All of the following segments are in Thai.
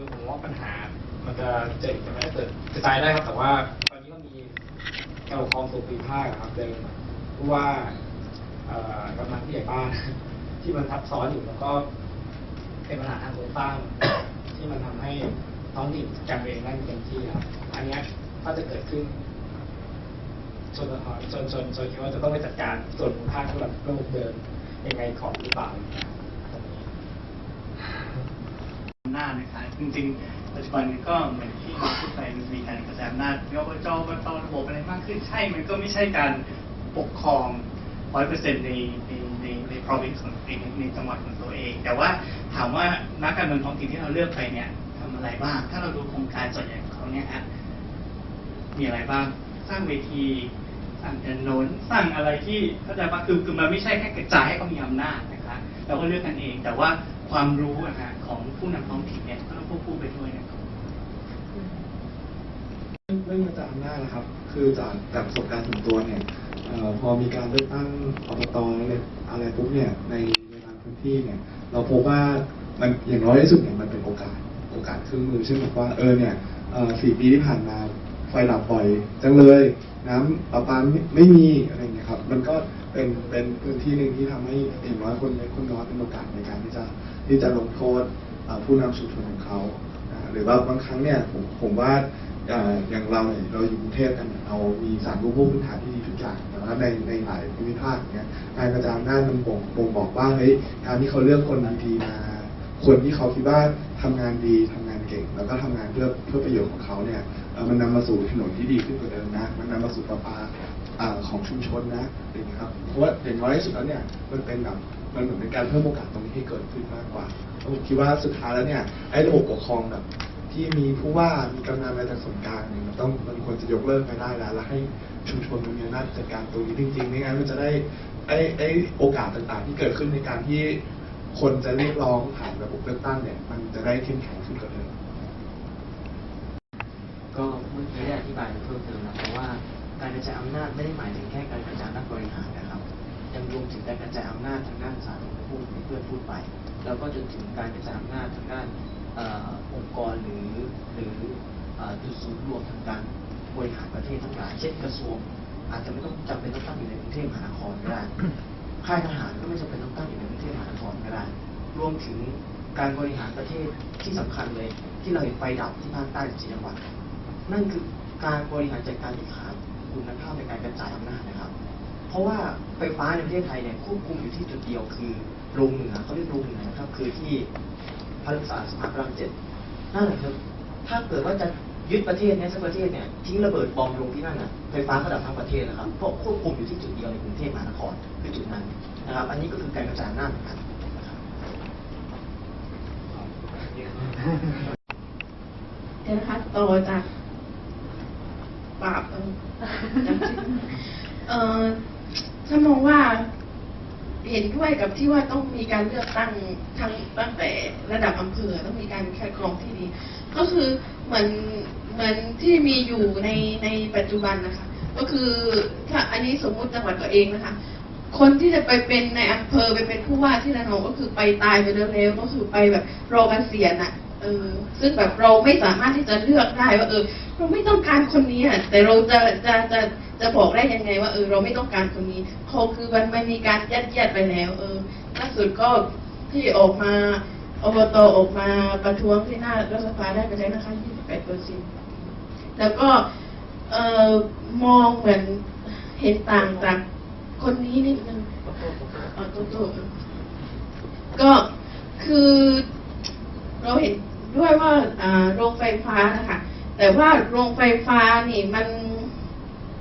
คือผมว่าปัญหา มันจะเจ๋งจะไม่ได้เกิดกระจายได้ครับ แต่ว่าตอนนี้ก็มีการปกครองส่วนภูมิภาคครับเดิมผู้ว่ากำนันผู้ใหญ่บ้าน ที่มันทับซ้อนอยู่แล้วก็เป็นปัญหาทางโครงสร้างที่มันทำให้ท้องถิ่นจัดการเองได้ไม่เต็มที่ครับ อันนี้ถ้าจะเกิดขึ้นจนจนจนจนคิดว่าจะต้องไปจัดการส่วนภูมิภาคที่แบบระบบเดิมยังไงของหรือเปล่านะครับตรงนี้ นาจนะคะจริงๆปัจจุบันก็เหมือนที่เราพูดไปมีการกระจายอำนาจยกจอบตระบบอะไรมากขึ้นใช่มันก็ไม่ใช่การปกครองร้อยเปอร์เซ็นต์ในในในใน province ของในในจังหวัดของตัวเอง แต่ว่าถามว่านักการเมืองท้องถิ่นที่เราเลือกไปเนี่ยทำอะไรบ้าง ถ้าเราดูโครงการส่วนใหญ่ของเขาเนี่ยฮะมีอะไรบ้างสร้างเวทีสร้างถนนสร้างอะไรที่เข้าใจปะคือคือมันไม่ใช่แค่กระจายให้เขามีอำนาจนะคะเราก็เลือกกันเอง แต่ว่า ความรู้อะฮะของผู้นำท้องถิ่นเนี่ยก็ต้องควบคู่ไปด้วยนะครับเรื่องมาจากอำนาจนะครับ คือจากจากประสบการณ์ส่วนตัวเนี่ยเออพอมีการเลือกตั้งอบตอะไรอะไรปุ๊บเนี่ยในในบางพื้นที่เนี่ย เราพบว่ามันอย่างน้อยที่สุดเนี่ยมันเป็นโอกาสโอกาสเครื่องมือเช่นแบบว่าเออเนี่ยเอ่อสี่ปีที่ผ่านมาไฟดับบ่อยจังเลย น้ำประปาไม่ไม่มีอะไรอย่างเงี้ยครับ มันก็เป็นเป็นพื้นที่หนึ่งที่ทำให้เห็นว่าคนเล็กคนน้อยเป็นโอกาสในการที่จะ ที่จะลงโทษผู้นำชุมชนของเขาหรือว่าบางครั้งเนี่ยผมผมว่าอย่างเราเนี่ยเราอยู่กรุงเทพกันเรามีสารรูปพื้นฐานที่ดีทุกอย่างแต่ว่าในในหลายภูมิภาคเนี่ยการกระจายอำนาจมันบ่งบ่งบอกว่าเฮ้ยการที่เขาเลือกคนดีๆมาคนที่เขาคิดว่าทำงานดีทำงานเก่ง แล้วก็ทำงานเพื่อเพื่อประโยชน์ของเขาเนี่ยมันนำมาสู่ถนนที่ดีขึ้นกว่าเดิมนะ มันนำมาสู่ประปาของชุมชนนะอะไรอย่างเงี้ครับเพราะว่าอย่างน้อยที่สุดแล้วเนี่ยมันเป็นแบบ มันเหมือนเป็นการเพิ่มโอกาสตรงนี้ให้เกิดขึ้นมากกว่าผมคิดว่าสุดท้ายแล้วเนี่ยไอ้ระบบปกครองแบบที่มีผู้ว่ามีกำนันมาจากส่วนกลางเนี่ยมันต้องมันควรจะยกเลิกไปได้แล้วแล้วให้ชุมชนมันมีอำนาจจัดการตรงนี้จริงๆไม่งั้นมันจะได้ไอ้ไอ้โอกาสต่างๆ ที่เกิดขึ้นในการที่คนจะเรียกร้องผ่านระบบเลือกตั้งเนี่ย มันจะได้เข้มแข็งขึ้นกว่าเดิมก็เมื่อกี้ได้อธิบายเพิ่มเติมนะเพราะว่าการกระจายอำนาจไม่ได้หมายถึงแค่การกระจายอำนาจบริหารนะครับ ยังรวมถึงการกระจายอำนาจทางด้านสาธารณสุขที่เพื่อนพูดไป แล้วก็จนถึงการกระจายอำนาจทางด้านองค์กรหรือหรือจุดศูนย์รวมทางการบริหารประเทศทั้งหลายเช่นกระทรวง อาจจะไม่ต้องจำเป็นต้องตั้งอยู่ในกรุงเทพมหานครก็ได้ค่ายทหารก็ไม่จำเป็นต้องตั้งอยู่ในกรุงเทพมหานครก็ได้รวมถึงการบริหารประเทศที่สำคัญเลย ที่เราเห็นไฟดับที่ภาคใต้สี่จังหวัดนั่นคือการบริหารจัดการที่ขาดคุณภาพในการกระจายอำนาจนะครับ เพราะว่าไฟฟ้าในประเทศไทยเนี่ยควบคุมอยู่ที่จุดเดียวคือโรงเหนือเขาเรียกโรงเหนือนะครับ คือที่พระรักษาสภาพระรามเจ็ดนั่นแหละครับ ถ้าเกิดว่าจะยึดประเทศเนี้สักประเทศเนี่ยทิ้งระเบิดบอมลงที่นั่นน่ะไฟฟ้าก็ดับทั้งประเทศนะครับเพราะควบคุมอยู่ที่จุดเดียวในกรุงเทพมหานครคือจุดนั้นนะครับ อันนี้ก็คือการกระจายอำนาจเหมือนกันะครับเดี๋ยวนะคะต่อจากปราบเออจำชื่อเออ ฉันมองว่าเห็นด้วยกับที่ว่าต้องมีการเลือกตั้งทั้งตั้งแต่ระดับอำเภอต้องมีการคัดกรองที่ดี ก็คือเหมือนเหมือนที่มีอยู่ในในปัจจุบันนะคะ ก็คือถ้าอันนี้สมมุติจังหวัดตัวเองนะคะ คนที่จะไปเป็นในอำเภอไปเป็นผู้ว่าที่ระนองก็คือไปตายไปเร็วๆก็คือไปแบบรอเกษียณอะเออซึ่งแบบเราไม่สามารถที่จะเลือกได้ว่าเออ เราไม่ต้องการคนนี้อะแต่เราจะจะจะจะ บอกได้ยังไงว่าเออเราไม่ต้องการคนนี้เขาคือมันไม่มีการยัดเยียดไปแล้ว เออล่าสุดก็ที่ออกมาอบตออกมาประท้วงที่หน้ารัฐสภาได้ไปแล้วนะคะ28เปอร์เซ็นต์แล้วก็เอ่อมองเหมือนเห็นต่างจากคนนี้นิดนึงเอาตัวตัวก็คือเราเห็นด้วยว่าอ่าโรงไฟฟ้านะคะแต่ว่าโรงไฟฟ้านี่มัน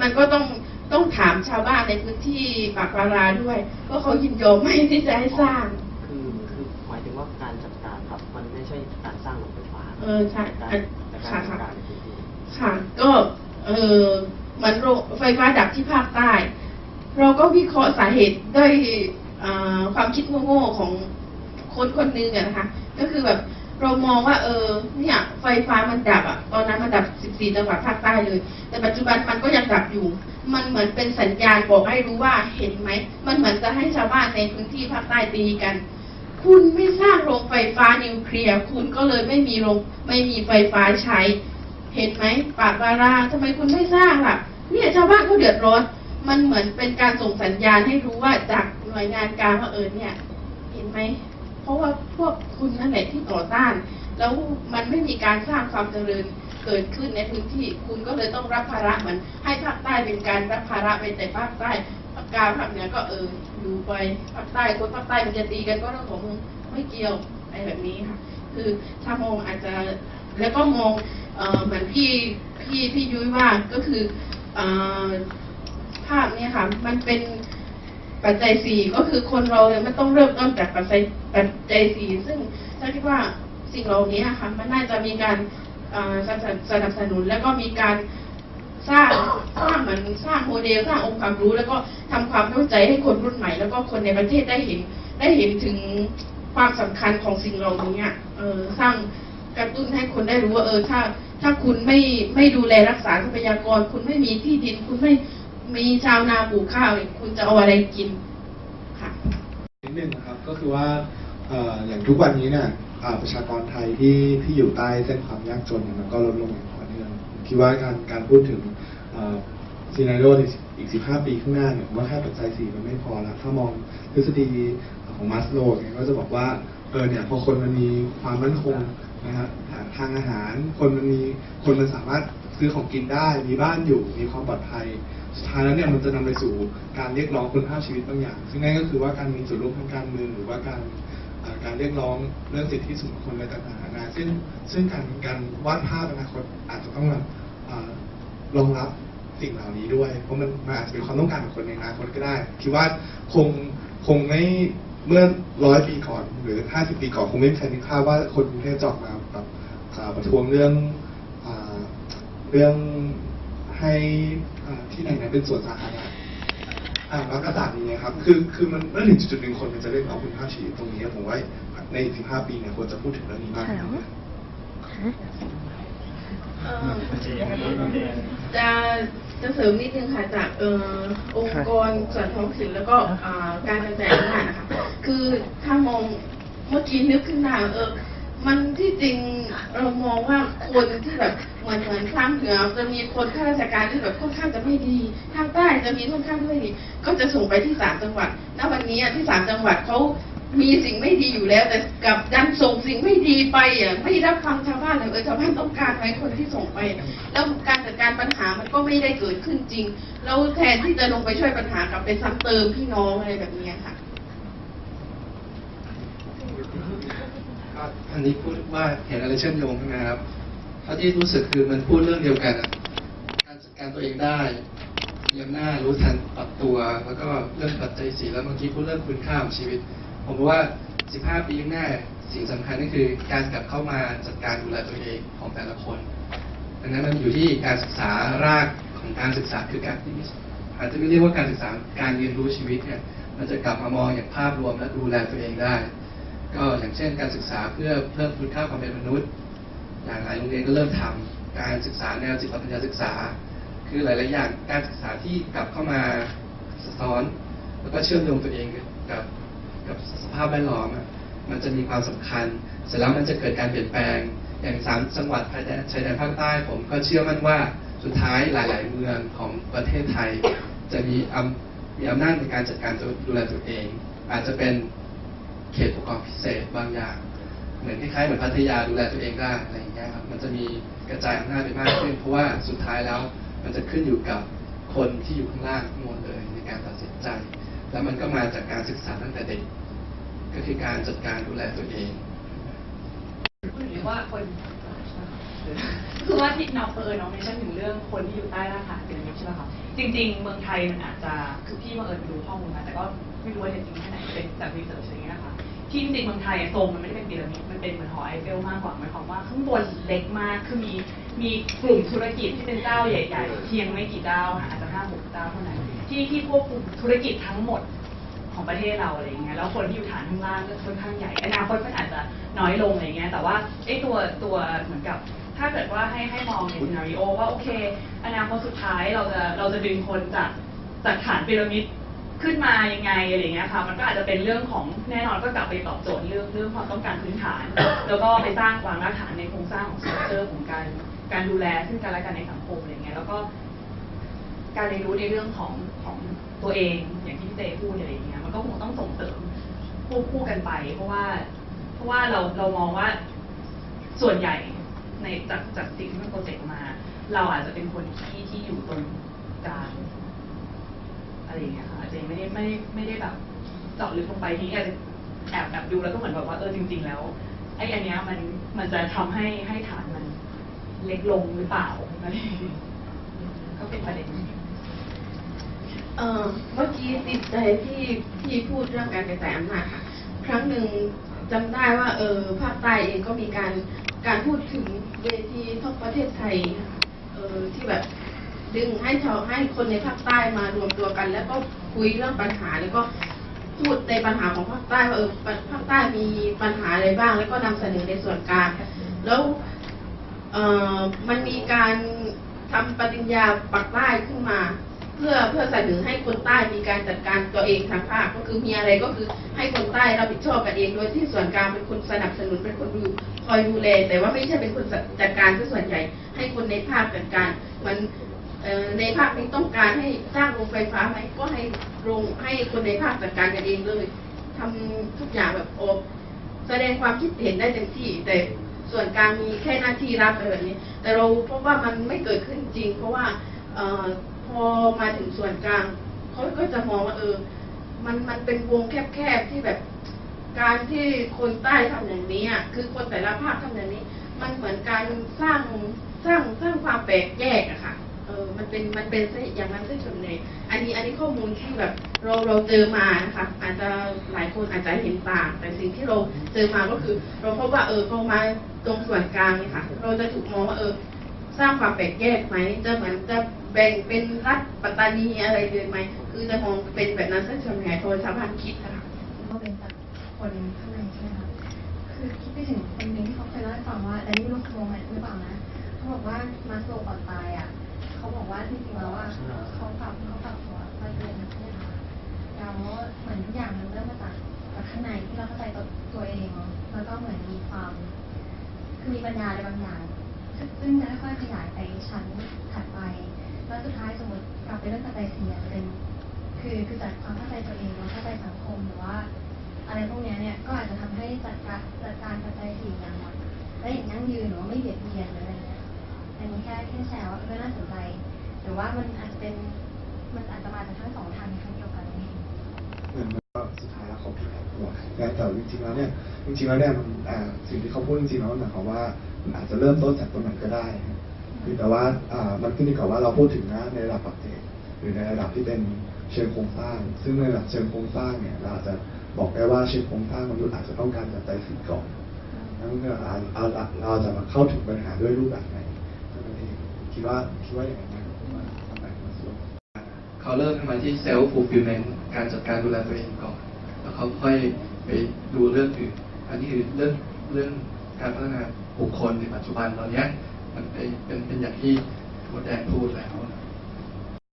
มันก็ต้องต้องถามชาวบ้านในพื้นที่ปากปาราด้วยว่าเขายินยอมไหมที่จะให้สร้าง คือคือหมายถึงว่าการจัดการครับมันไม่ใช่การสร้างโรงไฟฟ้าเออใช่การอะแต่ค่ะการจัดค่ะการในพื้นที่ค่ะก็เออเหมันโรงไฟฟ้าดับที่ภาคใต้ เราก็วิเคราะห์สาเหตุด้วยอ่าความคิดโง่ๆของคนคนหนึงอะนะคะ ก็คือแบบ เรามองว่าเออเนี่ยไฟฟ้ามันดับอะตอนนั้นมันดับ 14 จังหวัดภาคใต้เลย แต่ปัจจุบันมันก็ยังดับอยู่ มันเหมือนเป็นสัญญาณบอกให้รู้ว่าเห็นไหม มันเหมือนจะให้ชาวบ้านในพื้นที่ภาคใต้ตีกัน คุณไม่สร้างโรงไฟฟ้านิวเคลียร์คุณก็เลยไม่มีโรงไม่มีไฟฟ้าใช้ เห็นไหมปากบาราทำไมคุณไม่สร้างล่ะ เนี่ยชาวบ้านเขาเดือดร้อนมันเหมือนเป็นการส่งสัญญาณให้รู้ว่าจากหน่วยงานกลางว่าเออเนี่ย เห็นไหม เพราะว่าพวกคุณนั่นแหละที่ต่อต้าน แล้วมันไม่มีการสร้างความเจริญเกิดขึ้นในพื้นที่ คุณก็เลยต้องรับภาระเหมือนให้ภาคใต้เป็นการรับภาระไปแต่ภาคใต้ภาคกลางภาคเหนือก็เออดูไปภาคใต้คนภาคใต้มันจะตีกันก็เรื่องของมึงไม่เกี่ยวอะไรแบบนี้ค่ะ คือถ้ามองอาจจะแล้วก็มองเหมือนพี่พี่พี่ยุ้ยว่าก็คือเอ่อภาพเนี่ยค่ะ มันเป็น ปัจจัยสี่ก็คือคนเราเนี่ยมันต้องเริ่มต้นจากปัจจัยปัจจัยสี่ซึ่งฉันคิดว่าสิ่งเหล่านี้ค่ะมันน่าจะมีการสนับสนุนแล้วก็มีการสร้างสร้างเหมือนสร้างโมเดลสร้างองค์ความรู้ แล้วก็ทำความเข้าใจให้คนรุ่นใหม่ แล้วก็คนในประเทศได้เห็น ได้เห็นถึงความสำคัญของสิ่งเหล่านี้เออสร้างกระตุ้นให้คนได้รู้ว่าเออถ้า ถ้าคุณไม่ไม่ดูแลรักษาทรัพยากร คุณไม่มีที่ดินคุณไม่ มีชาวนาปลูกข้าวคุณจะเอาอะไรกินค่ะนิดนึงนะครับก็คือว่าอย่างทุกวันนี้เนี่ยประชากรไทยที่ที่อยู่ใต้เส้นความยากจนเนี่ยมันก็ลดลงอย่างต่อเนื่องคิดว่าการการพูดถึงซีนารีโอในอีก 15 ปีข้างหน้าเนี่ยว่าแค่ปัจจัยสี่มันไม่พอละถ้ามองทฤษฎีของมัสโลเนี่ยก็จะบอกว่าเออเนี่ยพอคนมันมีความมั่นคง นะฮะทางอาหารคนมันมีคนมันสามารถซื้อของกินได้ มีบ้านอยู่มีความปลอดภัยสุดท้ายแล้วเนี่ยมันจะนำไปสู่การเรียกร้องคุณภาพชีวิตบางอย่าง ซึ่งนั่นก็คือว่าการมีส่วนร่วมทางการเมืองหรือว่าการการเรียกร้องเรื่องสิทธิส่วนบุคคลอะไรต่างๆนานาซึ่งซึ่งการการวาดภาพอนาคตอาจจะต้องแบบรองรับสิ่งเหล่านี้ด้วย เพราะมันมันอาจจะเป็นความต้องการของคนในอนาคตก็ได้ คิดว่าคงคงไม่ เมื่อร้อยปีก่อนหรือห้าสิบปีก่อนคงไม่มีใครนึกภาพว่าคนกรุงเทพจะออกมาแบบอ่าประท้วงเรื่องอ่าเรื่องให้อ่าที่ไหนนะเป็นส่วนสาธารณะอ่าแล้วก็ต่างนี้ครับ คือคือมันเมื่อถึงจุดๆหนึ่งคนมันจะเรียกร้องคุณภาพชีวิตตรงนี้ผมว่าใน15ปีเนี่ยควรจะพูดถึงเรื่องนี้มากขึ้นนะเอ่อจะจะเสริมนิดนึงค่ะจากเอ่อองค์กรส่วนท้องถิ่นแล้วก็อ่าการกระจายอำนาจนะคะ คือถ้ามองเมื่อกี้นึกขึ้นมาเออ มันที่จริงเรามองว่าคนที่แบบเหมือนเหมือนทางเหนือจะมีคนข้าราชการที่แบบค่อนข้างจะไม่ดีทางใต้จะมีค่อนข้างไม่ดี ก็จะส่งไปที่สามจังหวัดณวันนี้ที่สามจังหวัดเขามีสิ่งไม่ดีอยู่แล้วแต่กับดันส่งสิ่งไม่ดีไปอะไม่รับฟังชาวบ้านเลยเออชาวบ้านต้องการไหมคนที่ส่งไป แล้วการจัดการปัญหามันก็ไม่ได้เกิดขึ้นจริงแล้วแทนที่จะลงไปช่วยปัญหากลับไปซ้ำเติมพี่น้องอะไรแบบนี้ค่ะ ก็อันนี้พูดว่าเห็นอะไรเชื่อมโยงใช่ไหมครับเท่าที่รู้สึกคือมันพูดเรื่องเดียวกัน การจัดการตัวเองได้มีอำนารู้ทันปรับตัว แล้วก็เรื่องปัจจัยสีแล้วเมื่อกี้พูดเรื่องคุณค่าของชีวิต ผมว่า 15 ปีข้างหน้าสิ่งสำคัญก็คือการกลับเข้ามาจัดการดูแลตัวเองของแต่ละคนดังนั้นมันอยู่ที่การศึกษารากของการศึกษาคือการที่อาจจะไม่เรียกว่าการศึกษาการเรียนรู้ชีวิตเนี่ยมันจะกลับมามองอย่างภาพรวมและดูแลตัวเองได้ ก็อย่างเช่นการศึกษาเพื่อเพิ่มคุณค่าความเป็นมนุษย์ อย่างหลายโรงเรียนก็เริ่มทำการศึกษาแนวจิตปัญญาศึกษา คือหลายๆอย่างการศึกษาที่กลับเข้ามาสะท้อน แล้วก็เชื่อมโยงตัวเองกับกับสภาพแวดล้อมมันจะมีความสำคัญ เสร็จแล้วมันจะเกิดการเปลี่ยนแปลง อย่างสามจังหวัดชายแดนชายแดนภาคใต้ ผมก็เชื่อมั่นว่าสุดท้ายหลาย ๆ เมืองของประเทศไทย จะมีอำมีอำนาจในการจัดการดูแลตัวเอง อาจจะเป็น เขตปกครองพิเศษบางอย่าง เหมือนคล้ายๆเหมือนพัทยาดูแลตัวเองได้อะไรอย่างเงี้ยครับมันจะมีกระจายอำนาจไปมากขึ้น เพราะว่าสุดท้ายแล้วมันจะขึ้นอยู่กับคนที่อยู่ข้างล่างทั้งหมดเลยในการตัดสินใจ แล้วมันก็มาจากการศึกษาตั้งแต่เด็ก ก็คือการจัดการดูแลตัวเองหรือว่าคนคือว่าที่น้องเออน้องเมนชั่นถึงเรื่องคนที่อยู่ใต้รากฐานพีระมิดใช่ไหมคะจริง ๆ เมืองไทยมันอาจจะคือพี่มาเอิญดูข้อมูลมาแต่ก็ ไม่รู้ว่าจริงแค่ไหนเป็นจากรีเสิร์ชอะไรอย่างเงี้ยนะคะที่จริงๆเมืองไทยอะทรงมันไม่ได้เป็นพีระมิดมันเป็นเหมือนหอไอเฟลมากกว่าหมายความว่าข้างบนเล็กมากคือมีมีกลุ่มธุรกิจที่เป็นเจ้าใหญ่ ๆ เพียงไม่กี่เจ้าค่ะอาจจะห้าหกเจ้าเท่านั้นที่ที่ควบคุมธุรกิจทั้งหมดของประเทศเราอะไรอย่างเงี้ยแล้วคนที่อยู่ฐานข้างล่างก็ค่อนข้างใหญ่อนาคตมันอาจจะน้อยลงอะไรเงี้ยแต่ว่าไอ้ตัวตัวเหมือนกับถ้าเกิดว่าให้ให้มองในซีนารีโอว่าโอเค อนาคตสุดท้ายเราจะเราจะดึงคนจากจากฐานพีระมิด ขึ้นมายังไงอะไรเงี้ยค่ะมันก็อาจจะเป็นเรื่องของแน่นอนก็กลับไปตอบโจทย์เรื่องเรื่องความต้องการพื้นฐาน แล้วก็ไปสร้างวางรากฐานในโครงสร้างของสตรัคเจอร์ของการการดูแลซึ่งกันและกันในสังคมอะไรเงี้ยแล้วก็ การเรียนรู้ในเรื่องของของตัวเองอย่างที่พี่เต้พูดอะไรอย่างเงี้ยมันก็คงต้องส่งเสริมควบคู่กันไป เพราะว่า เพราะว่าเราเรามองว่าส่วนใหญ่ในจากจากสิ่งที่มันโปรเจกต์มา เราอาจจะเป็นคนที่ที่อยู่ตรงกลาง อะไรอย่างเงี้ยค่ะอาจจะยังไม่ได้ไม่ได้ไม่ได้แบบเจาะลึกลงไปทีนี้อาจจะแอบแอบดูแล้วก็เหมือนแบบว่าเออจริง ๆ แล้วไอ้อันเนี้ยมันมันจะทำให้ให้ฐานมันเล็กลงหรือเปล่าอะไรอย่าเงี้ยก็เป็นประเด็นเมื่อกี้ติดใจที่ที่พูดเรื่องการกระจายอำนาจค่ะ ครั้งหนึ่งจำได้ว่าเออภาคใต้เองก็มีการการพูดถึงเวทีทอกประเทศไทยเออที่แบบ ดึงให้ชาวให้คนในภาคใต้มารวมตัวกัน แล้วก็คุยเรื่องปัญหาแล้วก็พูดในปัญหาของภาคใต้ว่าเออภาคใต้มีปัญหาอะไรบ้าง แล้วก็นำเสนอในส่วนกลางแล้วเอ่อมันมีการทำปฏิญญาปักใต้ขึ้นมา เพื่อเพื่อเสนอให้คนใต้มีการจัดการตัวเองทางภาคก็คือมีอะไรก็คือให้คนใต้รับผิดชอบกันเองโดยที่ส่วนกลางเป็นคนสนับสนุนเป็นคนดูคอยดูแลแต่ว่าไม่ใช่เป็นคนจัดการที่ส่วนใหญ่ ให้คนในภาคจัดการมัน ในภาคนี้ต้องการให้สร้างโรงไฟฟ้าไหมก็ให้โรงให้คนในภาคจัดการกันเองเลยทำทุกอย่างแบบโอแสดงความคิดเห็นได้เต็มที่ แต่ส่วนกลางมีแค่หน้าที่รับอะไรแบบนี้ แต่เราพบว่ามันไม่เกิดขึ้นจริง เพราะว่าออพอมาถึงส่วนกลางเขาก็จะมองว่าเออ มันมันเป็นวงแคบๆที่แบบ การที่คนใต้ทำอย่างนี้อะคือคนแต่ละภาคทำอย่างนี้ มันเหมือนการสร้างสร้างสร้างความแปลกแยกอะค่ะ ออมันเป็นมันเป็นอย่างนั้นซะส่วนใหญ่อันนี้อันนี้ข้อมูลที่แบบเราเราเจอมานะคะอาจจะหลายคนอาจจะเห็นต่าง แต่สิ่งที่เราเจอมาก็คือ เราพบว่าเออพอมาตรงส่วนกลางเนี่ยค่ะ เราจะถูกมองว่าเออสร้างความแปลกแยกไหมจะเหมือนจะแบ่งเป็นรัฐปัตตานีอะไรเลยไหมคือจะมองเป็นแบบนั้นซะส่วนใหญ่โดยชาวบ้านคิดนะคะก็เป็นคนข้างในใช่ไหมคะคือคิดไปถึงคนหนึ่งที่เขาเคยเล่าให้ฟังว่าแต่นี่ไม่รู้โมไหมหรือเปล่านะเขาบอกว่ามาโซก่อนตายอะ ว่าจริงๆแล้วอะเขากลับเขากลับหัวมาเรียนใช่ไหมคะแล้วเหมือนทุกอย่างมันเริ่มมาจากจากข้างในที่เราเข้าใจตัวตัวเอง แล้วก็เหมือนมีความคือมีปัญญาอะไรบางอย่างซึ่งจะค่อยขยายไปชั้นถัดไป แล้วสุดท้ายสมมติกลับไปเรื่องปัจจัยสี่อาจจะเป็น คือคือจากความเข้าใจตัวเองแล้วเข้าใจสังคมหรือว่า อะไรพวกเนี้ยเนี่ยก็อาจจะทำให้จัดการจัดการปัจจัยสี่อย่างหมดและอย่างยั่งยืนหรือว่าไม่เบียดเบียนหรืออะไรเงี้ยอันนี้แค่แค่แชร์ว่าเออน่าสนใจ หรือว่ามันอาจเป็นมันอาจจะมาจากทั้งสองทางในครั้งเดียวกันนี่เหมือนว่าสุดท้ายแล้วเขาผิดตัวแต่แต่จริงๆแล้วเนี่ยจริงๆแล้วเนี่ยมันสิ่งที่เขาพูดจริงๆแล้วมันหมายความว่ามันอาจจะเริ่มต้นจากตรงไหนก็ได้คือแต่ว่ามันขึ้นอยู่กับว่าเราพูดถึงนะในระดับปัจเจกหรือในระดับที่เป็นเชิงโครงสร้าง ซึ่งในระดับเชิงโครงสร้างเนี่ยเราอาจจะบอกได้ว่าเชิงโครงสร้างมนุษย์อาจจะต้องการจัดใจสิ่ก่อนแล้วก็เราจะมาเข้าถึงปัญหาด้วยรูปแบบไหนนั้นเองคิดว่าคิดว่าอย่างนั้นนะครับว่าทำไมมาส่วน เขาเริ่มมาที่ self fulfillment การจัดการดูแลตัวเองก่อน แล้วเขาค่อยไปดูเรื่องอื่น อันนี้คือเรื่องเรื่องการพัฒนาบุคคลในปัจจุบันตอนนี้มันเป็นเป็นเป็นอย่างที่คุณแดงพูดแล้วนะ